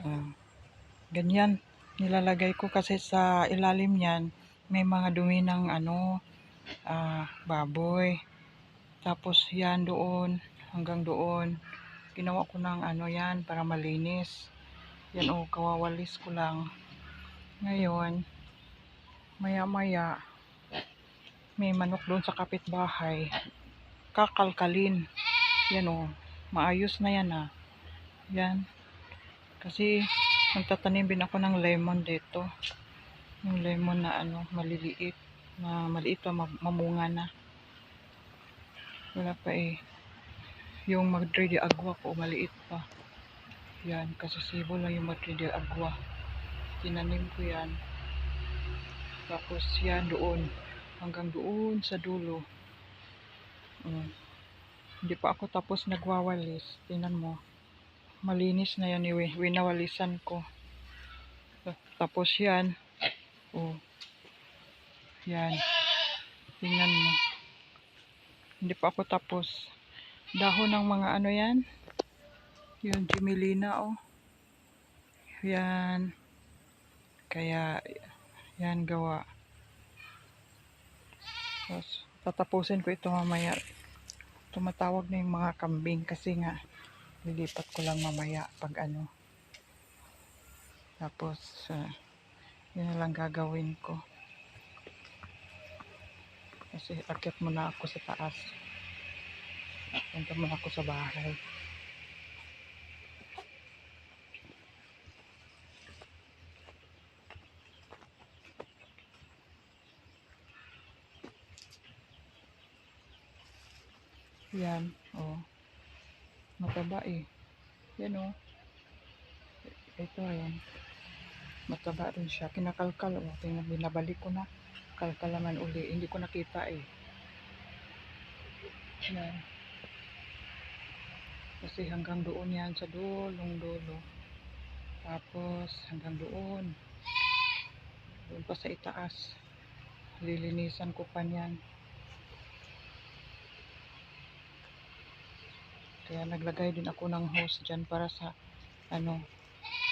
Oh. Ganyan. Nilalagay ko kasi sa ilalim niyan, may mga dumi ng ano, ah, baboy. Tapos yan doon, hanggang doon. Ginawa ko ng ano yan, para malinis. Yan o, kawawalis ko lang. Ngayon, maya maya, may manok doon sa kapitbahay. Kakalkalin. Yan o, maayos na yan ah. Yan. Kasi, Nagtatanim din ako ng lemon dito. Yung lemon na ano, maliliit. Na maliit pa, mamunga na. Wala pa eh. Yung Madre de Agua ko, maliit pa. Yan, kasi sibo lang yung Madre de Agua. Tinanim ko yan. Tapos yan doon. Hanggang doon sa dulo. Um, hindi pa ako tapos nagwawalis. Tingnan mo malinis na yan iwi. Winawalisan ko. Tapos yan. Oh. Yan. Tingnan mo. Hindi pa ako tapos. Dahon ng mga ano yan. Yung Jimelina oh. Yan. Kaya yan gawa. Tapos tatapusin ko ito mamaya. Tumatawag na yung mga kambing kasi nga lilipat ko lang mamaya pag ano. Tapos uh, yun lang gagawin ko. Kasi akit muna ako sa taas. Punta muna ako sa bahay. Yan oh mataba eh. Yan o oh. ito yan mataba rin siya. Kinakalkal. O oh. tingnan binabalik ko na. Kalkalaman uli. Hindi ko nakita eh. Yan. Kasi hanggang doon yan sa dulong dulo. Tapos hanggang doon. Doon pa sa itaas. Lilinisan ko pa niyan Kaya naglagay din ako ng hose dyan para sa ano,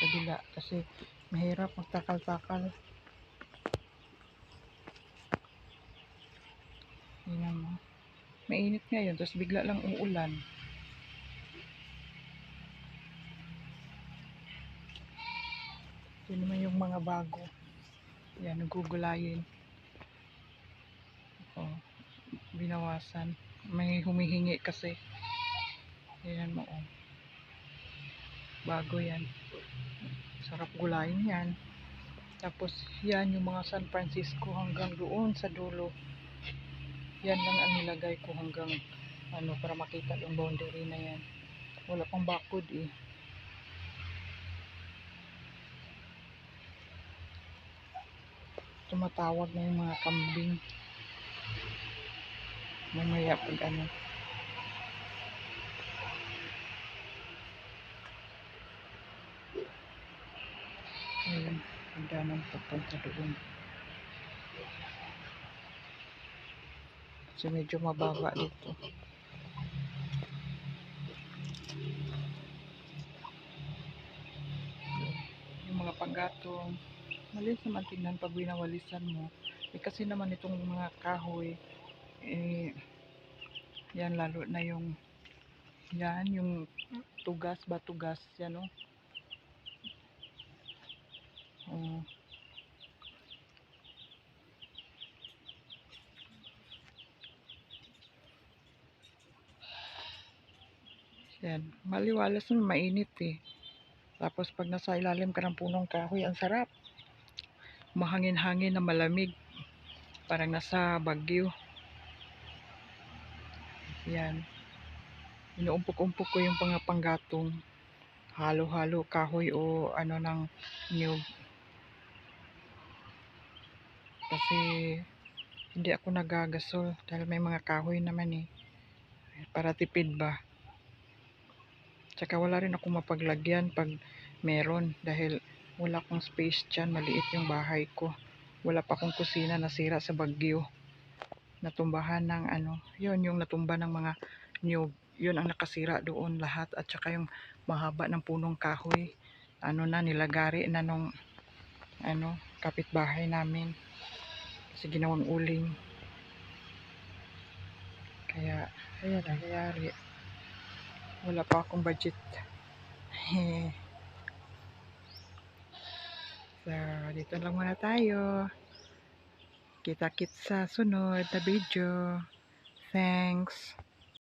kabila. Kasi mahirap magtakal-takal. Mo. Mainit ngayon, tapos bigla lang uulan. Ito naman yung mga bago. Yan, nagugulayin. Oh, binawasan. May humihingi kasi. Ayan mo oh. Bago yan. Sarap gulayin yan. Tapos yan yung mga San Francisco hanggang doon sa dulo. Yan lang ang nilagay ko hanggang ano para makita yung boundary na yan. Wala pang bakod eh. Tumatawag na yung mga kambing. Mamaya pag ano. Hagdanan papunta doon. Kasi medyo mababa dito. Yung mga panggatong, malis naman tingnan pag binawalisan mo. Eh, kasi naman itong mga kahoy, eh, yan lalo na yung yan, yung tugas ba tugas, yan o. Oh Oh. Yan. Maliwalas nun, mainit eh. Tapos pag nasa ilalim ka ng punong kahoy, ang sarap. Mahangin-hangin na malamig. Parang nasa Bagyo. Yan. Inuumpok-umpok ko yung pangapanggatong halo-halo kahoy o ano ng niyog kasi hindi ako nagagasol dahil may mga kahoy naman eh. Para tipid ba? Tsaka wala rin ako mapaglagyan pag meron dahil wala akong space dyan. Maliit yung bahay ko. Wala pa akong kusina nasira sa bagyo. Natumbahan ng ano yun yung natumba ng mga nyug yun ang nakasira doon lahat. At saka yung mahaba ng punong kahoy. Ano na nilagari na nung ano kapitbahay namin kasi ginawang uling. Kaya ayan nangyayari wala pa akong budget. So dito lang muna tayo. Kita kits sa sunod na video. Thanks